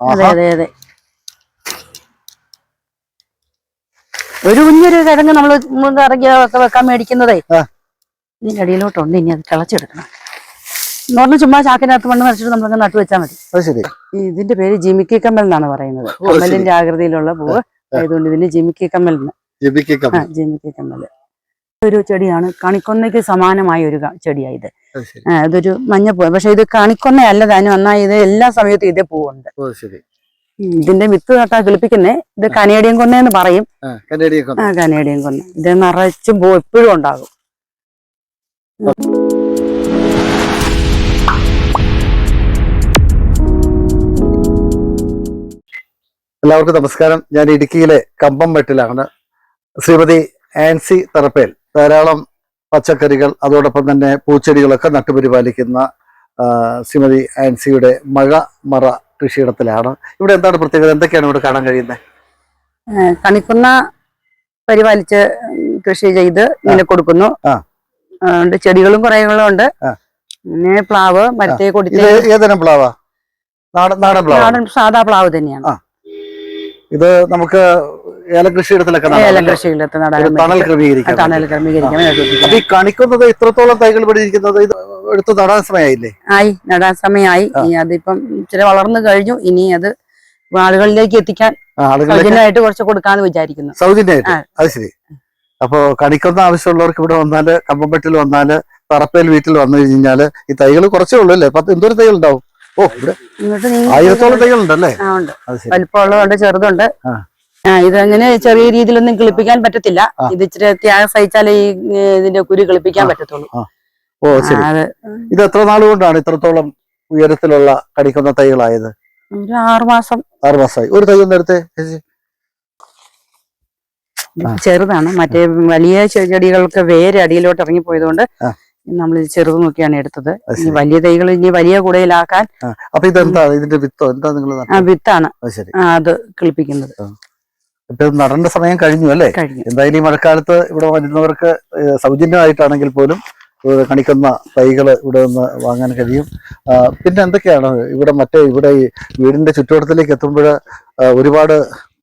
അതെ അതെ അതെ. ഒരു കുഞ്ഞൊരു കിഴങ്ങ് നമ്മൾ ഇറങ്ങി വെക്കാൻ മേടിക്കുന്നതേ. ഇതിന്റെ അടിയിലോട്ടുണ്ട്. ഇനി അത് കിളച്ചെടുക്കണം എന്ന് പറഞ്ഞാൽ ചുമ്മാ ചാക്കിനകത്ത് മണ്ണ് നിറച്ചിട്ട് നമ്മളങ്ങ് നട്ടു വെച്ചാൽ മതി. ഇതിന്റെ പേര് ജിമിക്കി കമ്മൽ എന്നാണ് പറയുന്നത്. കമ്മലിന്റെ ആകൃതിയിലുള്ള പൂവ്. ആയതുകൊണ്ട് ഇതിന് ജിമിക്കി കമ്മൽ എന്ന്. ജിമിക്കി കമ്മൽ. ഒരു ചെടിയാണ്. കണിക്കൊന്നയ്ക്ക് സമാനമായ ഒരു ക- ചെടിയാണ് മഞ്ഞ പൂ. പക്ഷെ ഇത് കണിക്കൊന്നയല്ല താനും എന്നാൽ ഇത് എല്ലാ സമയത്തും ഇതേ പൂവുണ്ട്. ഇതിന്റെ വിത്ത് നട്ടാ കിളിപ്പിക്കുന്നേ. ഇത് കനേഡിയൻ കൊന്നയെന്ന് പറയും. ആ കനേഡിയൻ കൊന്ന. ഇത് നിറച്ചും പൂ എപ്പോഴും ഉണ്ടാകും. എല്ലാവർക്കും നമസ്കാരം. ഞാൻ ഇടുക്കിയിലെ കമ്പം വെട്ടിലാണ് ശ്രീമതി ആൻസി തറപ്പേൽ. ധാരാളം പച്ചക്കറികൾ അതോടൊപ്പം തന്നെ പൂച്ചെടികളൊക്കെ നട്ടുപരിപാലിക്കുന്ന ശ്രീമതി ആൻസിയുടെ മഴ മറ കൃഷിയിടത്തിലാണ്. ഇവിടെ എന്താണ് പ്രത്യേകത? എന്തൊക്കെയാണ് ഇവിടെ കാണാൻ കഴിയുന്നത്? കണിക്കുന്ന പരിപാലിച്ച് കൃഷി ചെയ്ത് ഇങ്ങനെ കൊടുക്കുന്നു. ഉണ്ട്. ചെടികളും കുറേകളും ഉണ്ട് പിന്നെ പ്ലാവ് മരത്തെ കൊടുത്തു ഏതരം പ്ലാവാ? നാടൻ പ്ലാവ്? നാടൻ സാധാ പ്ലാവ് തന്നെയാണ്. ഇത് നമുക്ക് ഏലകൃഷിയിടത്തിലൊക്കെ നടാൻ ഒരു തണൽ വേണ്ടിയിട്ട് ക്രമീകരിക്കാൻ തണൽ ക്രമീകരിക്കാൻ വേണ്ടി അപ്പൊ ഈ കണിക്കുന്നത് ഇത്രത്തോളം തൈകൾ പിടിച്ചിരിക്കുന്നത് ഇത് എടുത്ത് നടാൻ സമയമായില്ലേ? ആയി നടാൻ സമയമായി. അതിപ്പം ഇച്ചിരി വളർന്നു കഴിഞ്ഞു. ഇനി അത് ആളുകളിലേക്ക് എത്തിക്കാൻ സൗജന്യമായിട്ട് കുറച്ച് കൊടുക്കാന്ന് വിചാരിക്കുന്നു. സൗജന്യമായിട്ട്. ആ. അത് ശരി. അപ്പൊ കണിക്കൊന്ന ആവശ്യമുള്ളവർക്ക് ഇവിടെ വന്നാൽ കമ്പംപെട്ടിൽ വന്നാൽ തറപ്പേൽ വീട്ടിൽ വന്നു കഴിഞ്ഞാൽ ഈ തൈകൾ കുറച്ചേ ഉള്ളൂ അല്ലേ? പത്ത് എന്തോരം തൈകൾ ഉണ്ടാവും ഓ ഇവിടെ ആയിരത്തോളം തൈകൾ ഉണ്ടല്ലേ വലിപ്പമുള്ളതുണ്ട് ചെറുതുണ്ട്. ആ. ഇതങ്ങനെ ചെറിയ രീതിയിലൊന്നും കിളിപ്പിക്കാൻ പറ്റത്തില്ല. ഇത് ഇച്ചിരി ത്യാഗം സഹിച്ചാലേ ഈ ഇതിന്റെ കുരു കിളിപ്പിക്കാൻ പറ്റത്തുള്ളൂ. ഓ ശരി. അത് ഇത് എത്ര നാളുകൊണ്ടാണ് ഇത്രത്തോളം ഉയരത്തിലുള്ള കടിക്കുന്ന തൈകളായത്? ഒരു ആറുമാസം ആറ് മാസമായി. ഒരു തൈ ഒന്ന് എടുത്തേ ചേച്ചി. ചെറുതാണ്. മറ്റേ വലിയ ചെടികൾക്ക് വേര് അടിയിലോട്ട് ഇറങ്ങിപ്പോയതുകൊണ്ട് പോയതുകൊണ്ട് നമ്മൾ ചെറുത് നോക്കിയാണ് എടുത്തത്. ഈ ഇനി വലിയ തൈകൾ ഇനി വലിയ കുടയിലാക്കാൻ അപ്പൊ ഇതെന്താ ഇതിന്റെ വിത്തോ? എന്താ നിങ്ങൾ ആ വിത്താണ്. അത് കിളിപ്പിക്കുന്നത്. ഇപ്പൊ നടേണ്ട സമയം കഴിഞ്ഞു അല്ലേ? എന്തായാലും ഈ മഴക്കാലത്ത് ഇവിടെ വരുന്നവർക്ക് സൗജന്യമായിട്ടാണെങ്കിൽ പോലും കണിക്കുന്ന തൈകൾ ഇവിടെ നിന്ന് വാങ്ങാൻ കഴിയും. പിന്നെ എന്തൊക്കെയാണ് ഇവിടെ മറ്റേ ഇവിടെ ഈ വീടിന്റെ ചുറ്റുവട്ടത്തിലേക്ക് എത്തുമ്പോൾ ഒരുപാട്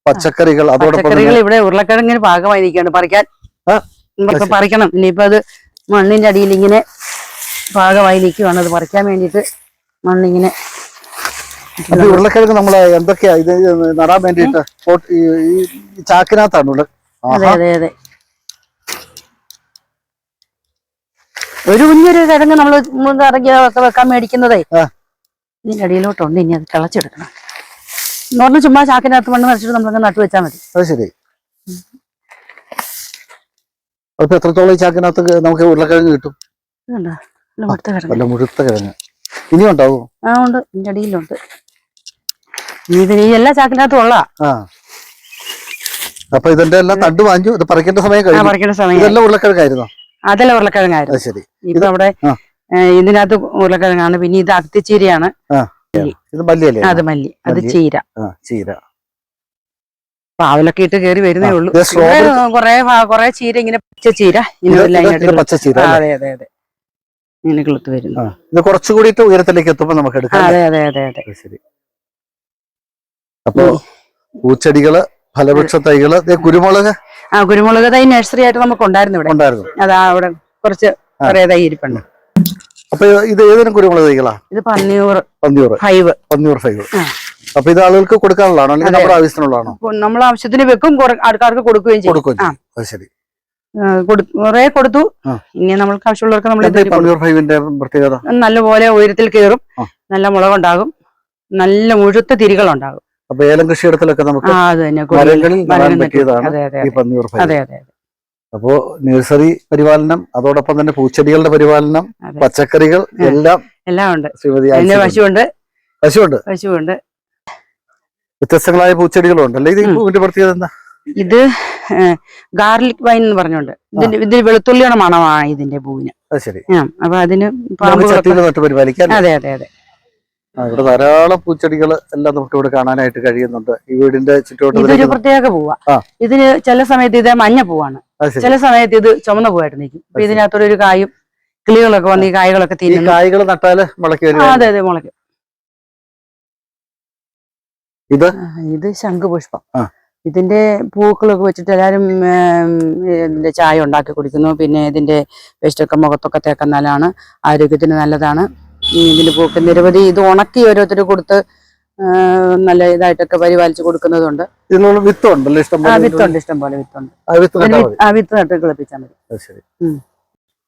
പച്ചക്കറികൾ അതോടൊപ്പം ഇവിടെ ഉരുളക്കിഴങ്ങിന് ഭാഗമായി നിൽക്കുകയാണ് പറിക്കാൻ. പറിക്കണം. ഇനിയിപ്പോ അത് മണ്ണിന്റെ അടിയിൽ ഇങ്ങനെ ഭാഗമായി നിൽക്കുകയാണ് അത് പറിക്കാൻ വേണ്ടിയിട്ട് മണ്ണിങ്ങനെ ഈ ഉരുളക്കിഴങ്ങ് നമ്മൾ എന്തൊക്കെയാ ഇത് നടാൻ വേണ്ടിയിട്ട് പോട്ട് ഈ ഈ ചാക്കിനകത്താണ് അതെ അതെ അതെ. ഒരു കുഞ്ഞൊരു കിഴങ്ങ് നമ്മൾ ഇറങ്ങി ഒക്കെ വെക്കാൻ മേടിക്കുന്നതേ. ഇതിന്റെ അടിയിലോട്ടുണ്ട് ഇനി അത് കിളച്ചെടുക്കണം എന്ന് പറഞ്ഞാൽ ചുമ്മാ ചാക്കിനകത്ത് മണ്ണ് നിറച്ചിട്ട് നമ്മളങ്ങ് നട്ടു വെച്ചാൽ മതി. അത് ശരി. അപ്പൊ എത്രത്തോളം ഈ ചാക്കിനകത്ത് നമുക്ക് ഉരുളക്കിഴങ്ങ് കിട്ടും? മുഴുത്ത കിഴങ്ങ്. ഇനിയും ഉണ്ടാവും ആ ഉണ്ട്. ഇതിന്റെ അടിയിലുണ്ട്. ഇനി ഇതിന് ഈ എല്ലാ ചാക്കിനകത്തും ഉള്ള ആ. അപ്പൊ ഇതിന്റെ എല്ലാം തണ്ട് വാങ്ങിച്ചു. ഇത് പറിക്കേണ്ട സമയം കഴിഞ്ഞു. പറിക്കേണ്ട സമയം ഇതെല്ലാം ഉരുളക്കിഴങ്ങായിരുന്നു? അതെല്ലാം ഉരുളക്കിഴങ്ങായിരുന്നു. അത് ശരി. ഇപ്പൊ അവിടെ ആ. ഏ, ഇതിനകത്ത് ഉരുളക്കിഴങ്ങാണ്. പിന്നെ ഇത് അത്തിച്ചീരയാണ്. ഇത് മല്ലിയല്ലേ? അത് മല്ലി. അത് മല്ലി. ചീര. ആ ചീര. പാവലൊക്കെ ഇട്ട് കയറി വരുന്നേ ആ, ഉള്ളൂ. ഇത് strawberry- ഇവിടെ കുറെ ചീര ഇങ്ങനെ പച്ച ചീര. ഇങ്ങനെ ഇത് ഇത് ഇത് കിളുത്ത്. പച്ച ചീര ആ, അല്ലേ? അതെ അതെ അതെ. ഇങ്ങനെ കിളുത്ത് വരുന്നു. ആ. ഇത് ഉയരത്തിലേക്ക് എത്തുമ്പോ നമുക്ക് ആ, എടുക്കാം അതെ അതെ അതെ അതെ. അത് ശരി. അപ്പൊ പൂച്ചെടികൾ ഫലവൃക്ഷ തൈകൾ കുരുമുളക്. ആ കുരുമുളക് തൈ നഴ്സറി ആയിട്ട് നമുക്ക് ഉണ്ടായിരുന്നു ഇവിടെ. ഉണ്ടായിരുന്നു. അതാ അവിടെ കുറച്ച് കുറേ തൈ ഇരിപ്പുണ്ട്. അപ്പൊ ഇത് ഏതിനും കുരുമുളക് തൈകളാ? ഇത് പന്നിയൂറ് പന്നിയൂറ് ഫൈവ് പന്നിയൂർ ഫൈവ്. അപ്പൊ ഇത് ആളുകൾക്ക് കൊടുക്കാനുള്ളതാണോ? അല്ലെങ്കിൽ നമ്മുടെ ആവശ്യത്തിനുള്ളതാണോ? നമ്മൾ ആവശ്യത്തിന് വെക്കും ആൾക്കാർക്ക് കൊടുക്കുകയും ചെയ്യും. കൊടുക്കും ശരി. കുറെ കൊടുത്തു. ഇനി നമ്മൾക്ക് ആവശ്യമുള്ളവർക്ക് നമ്മൾ പ്രത്യേകത? നല്ലപോലെ ഉയരത്തിൽ കയറും. നല്ല മുളകുണ്ടാകും. നല്ല മുഴുത്ത തിരികളുണ്ടാകും. അപ്പൊ ഏലം കൃഷിയിടത്തിലൊക്കെ നമുക്ക് അപ്പോ നഴ്സറി പരിപാലനം അതോടൊപ്പം തന്നെ പൂച്ചെടികളുടെ പരിപാലനം പച്ചക്കറികൾ. എല്ലാം എല്ലാം ഉണ്ട് ശ്രീമതി പശുണ്ട് പശുണ്ട് പശുണ്ട് വ്യത്യസ്തങ്ങളായ പൂച്ചെടികളും ഉണ്ട് അല്ലെങ്കിൽ ഇത്. പൂവിന്റെ പ്രത്യേകത എന്താ? ഇത് ഗാർലിക് വൈൻ എന്ന് പറഞ്ഞുകൊണ്ട് ഇതിന്റെ ഇതിന് വെളുത്തുള്ളിയുടെ മണമാണ് ഇതിന്റെ പൂവിന്. അപ്പൊ അതിന് അതെ അതെ അതെ. ഇവിടെ ധാരാളം പൂച്ചെടികൾ എല്ലാം നമുക്ക് ഇവിടെ കാണാനായിട്ട് കഴിയുന്നുണ്ട്. ഈ വീടിന്റെ ഇതൊരു ചുറ്റുവട്ടത്തിലേക്ക് പ്രത്യേക പൂവാ. ഇതിന് ചില സമയത്ത് ഇത് മഞ്ഞ പൂവാണ്. ചില സമയത്ത് ഇത് ചുമന്ന പൂവായിട്ട് നിൽക്കും. അപ്പൊ ഇതിനകത്തൊരു ഒരു കായും കിളികളൊക്കെ വന്ന് ഈ കായകളൊക്കെ ഈ കായകൾ നട്ടാൽ മുളയ്ക്കും അതെ അതെ മുളയ്ക്കും. ഇത്? ഇത് ശംഖുപുഷ്പം. ആ. ഇതിന്റെ പൂക്കളൊക്കെ വെച്ചിട്ട് എല്ലാവരും ഇതിന്റെ ഇതിന്റെ ചായ ഉണ്ടാക്കി കുടിക്കുന്നു. പിന്നെ ഇതിന്റെ വേസ്റ്റൊക്കെ മുഖത്തൊക്കെ തേക്കുന്നതാണ് ആരോഗ്യത്തിന് നല്ലതാണ്. ഇതിന്റെ ഇതിന്റെ പൂക്ക് നിരവധി ഇത് ഉണക്കി ഓരോരുത്തർ കൊടുത്ത് നല്ല ഇതായിട്ടൊക്കെ പരിപാലിച്ച് കൊടുക്കുന്നതുണ്ട്. വിത്തുണ്ട് ഇഷ്ടം പോലെ വിത്തുണ്ട്. ആ വിത്ത് നട്ട് കിളപ്പിച്ചാൽ മതി.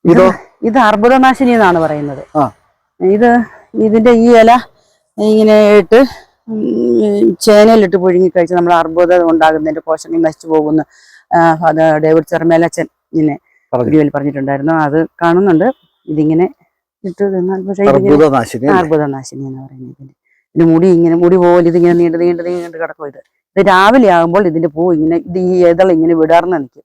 ഇതോ? അർബുദനാശിനി എന്നാണ് പറയുന്നത്. ഇത് ഇതിന്റെ ഈ ഇല ഇങ്ങനെ ഇട്ട് ചേനയിലിട്ട് പുഴുങ്ങി കഴിച്ച് നമ്മൾ അർബുദം ഉണ്ടാകുന്നതിന്റെ കോശങ്ങൾ നശിച്ചു പോകുന്ന ഫാദർ അത് ഡേവിഡ് ചെറുമേലച്ചൻ ഇങ്ങനെ. വീഡിയോയിൽ പറഞ്ഞിട്ടുണ്ടായിരുന്നു. അത് കാണുന്നുണ്ട്. ഇതിങ്ങനെ ഇട്ട് തിന്നാൽ പക്ഷേ അർബുദനാശിനി എന്ന് പറയുന്നത് ഇതിന്റെ ഇത് മുടി ഇങ്ങനെ മുടി പോലെ ഇതിങ്ങനെ നീണ്ട് നീണ്ട് നീണ്ട് കിടക്കും ഇത്. ഇത് രാവിലെ ആകുമ്പോൾ ഇതിന്റെ പൂ ഇങ്ങനെ ഇത് ഈ ഇതൾ ഇങ്ങനെ വിടർന്ന് നിൽക്കും.